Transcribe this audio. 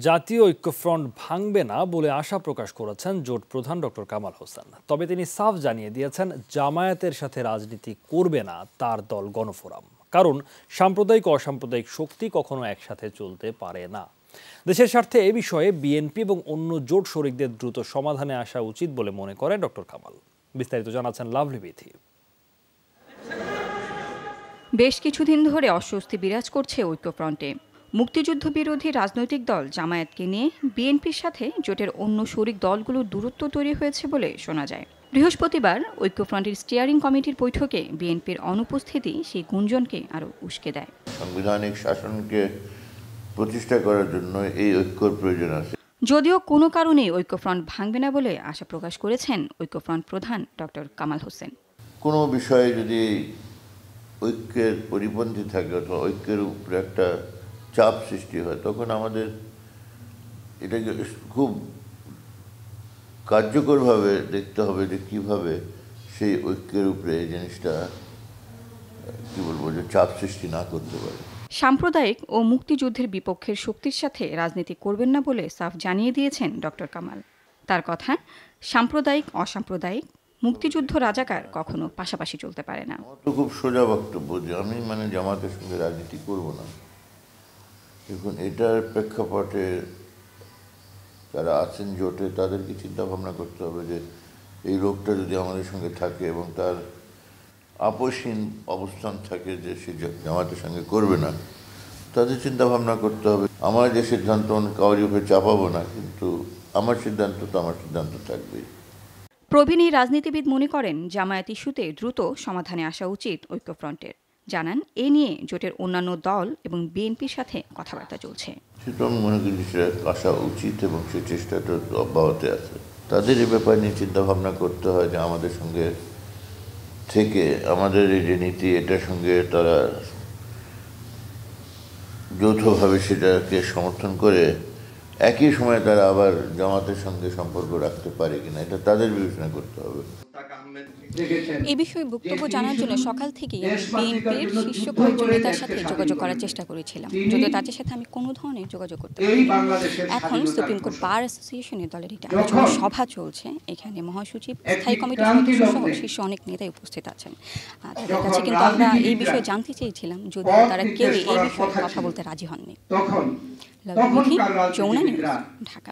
জাতীয় ঐক্যফ্রন্ট ভাঙবে না বলে আশা প্রকাশ করেছেন জোট প্রধান ডক্টর কামাল হোসেন। তবে তিনি সাফ জানিয়ে দিয়েছেন, জামায়াতের সাথে রাজনীতি করবে না তার দল গণফোরাম। কারণ সাম্প্রদায়িক অসাম্প্রদায়িক শক্তি কখনো একসাথে চলতে পারে না। দেশের স্বার্থে এ বিষয়ে বিএনপি এবং অন্য জোট শরিকদের দ্রুত সমাধানে আসা উচিত বলে মনে করেন ডক্টর কামাল। বিস্তারিত জানাচ্ছেন লাভলি বিথি। বেশ কিছুদিন ধরে অস্বস্তি বিরাজ করছে ঐক্যফ্রন্টে। মুক্তিযুদ্ধ বিরোধী রাজনৈতিক দল জামায়াতকে নিয়ে বিএনপির সাথে জোটের অন্য শরিক দলগুলোর দূরত্ব তৈরি হয়েছে বলে শোনা যায়। বৃহস্পতিবার ঐক্যফ্রন্টের স্টিয়ারিং কমিটির বৈঠকে বিএনপির অনুপস্থিতি সেই গুঞ্জনকে আরও উস্কে দেয়। সাংবিধানিক শাসনকে প্রতিষ্ঠা করার জন্য এই ঐক্যর প্রয়োজন আছে। যদিও কোনো কারণে ঐক্যফ্রন্ট ভাঙবে না বলে আশা প্রকাশ করেছেন ঐক্যফ্রন্ট প্রধান ডক্টর কামাল হোসেন। কোনো বিষয়ে যদি ঐক্যের পরিপন্থী থাকে অথবা ঐক্যের উপরে একটা চাপ সৃষ্টি হয় তখন আমাদের এটাকে খুব কার্যকরভাবে দেখতে হবে যে কীভাবে সেই ঐক্যের উপরে এই জিনিসটা কি বলব যে চাপ সৃষ্টি না করতে পারে। সাম্প্রদায়িক ও মুক্তিযুদ্ধের বিপক্ষের শক্তির সাথে রাজনীতি করবেন না বলে সাফ জানিয়ে দিয়েছেন ডক্টর কামাল। তার কথা সাম্প্রদায়িক অসাম্প্রদায়িক মুক্তিযুদ্ধ রাজাকার কখনো পাশাপাশি চলতে পারে না। খুব সোজা বক্তব্য যে আমি মানে জামাতের সঙ্গে রাজনীতি করব না। দেখুন, এটার প্রেক্ষাপটে যারা আছেন জোটে, তাদেরকে চিন্তা ভাবনা করতে হবে যে এই রোগটা যদি আমাদের সঙ্গে থাকে এবং তার আপসহীন অবস্থান থাকে যে সে জামাতের সঙ্গে করবে না, তাদের চিন্তা ভাবনা করতে হবে। আমার যে সিদ্ধান্ত কাউরি উপরে চাপাবো না, কিন্তু আমার সিদ্ধান্ত তো আমার সিদ্ধান্ত থাকবেই। প্রবীণ এই রাজনীতিবিদ মনে করেন, জামায়াত ইস্যুতে দ্রুত সমাধানে আসা উচিত ঐক্যফ্রন্টের। জানান, এ নিয়ে জোটের অন্যান্য দল এবং বিএনপির সাথে কথাবার্তা চলছে। আমি মনে করি সেটা আসা উচিত এবং সেই চেষ্টাটা অব্যাহত আছে। তাদের এ ব্যাপার নিয়ে চিন্তা ভাবনা করতে হয় যে আমাদের সঙ্গে থেকে আমাদের এই যে নীতি, এটার সঙ্গে তারা যৌথভাবে সেটাকে সমর্থন করে একই সময় তারা আবার জামাতের সঙ্গে সম্পর্ক রাখতে পারে কিনা, এটা তাদের বিবেচনা করতে হবে। এ বিষয়ে বক্তব্য জানার জন্য সকাল থেকেই বিএনপির শীর্ষ কয়েকজন নেতার সাথে যোগাযোগ করার চেষ্টা করেছিলাম। যদিও তাদের সাথে আমি কোনো ধরনের যোগাযোগ করতে এখন সুপ্রিম কোর্ট বার অ্যাসোসিয়েশনের দলের একটি আলোচনা সভা চলছে এখানে মহাসচিব স্থায়ী কমিটির সদস্য সহ শীর্ষ অনেক নেতাই উপস্থিত আছেন। তাদের কাছে কিন্তু আমরা এই বিষয়ে জানতে চেয়েছিলাম যদি তারা কেউ এই বিষয়ে কথা বলতে রাজি হননি। যমুনা নিউজ ঢাকা।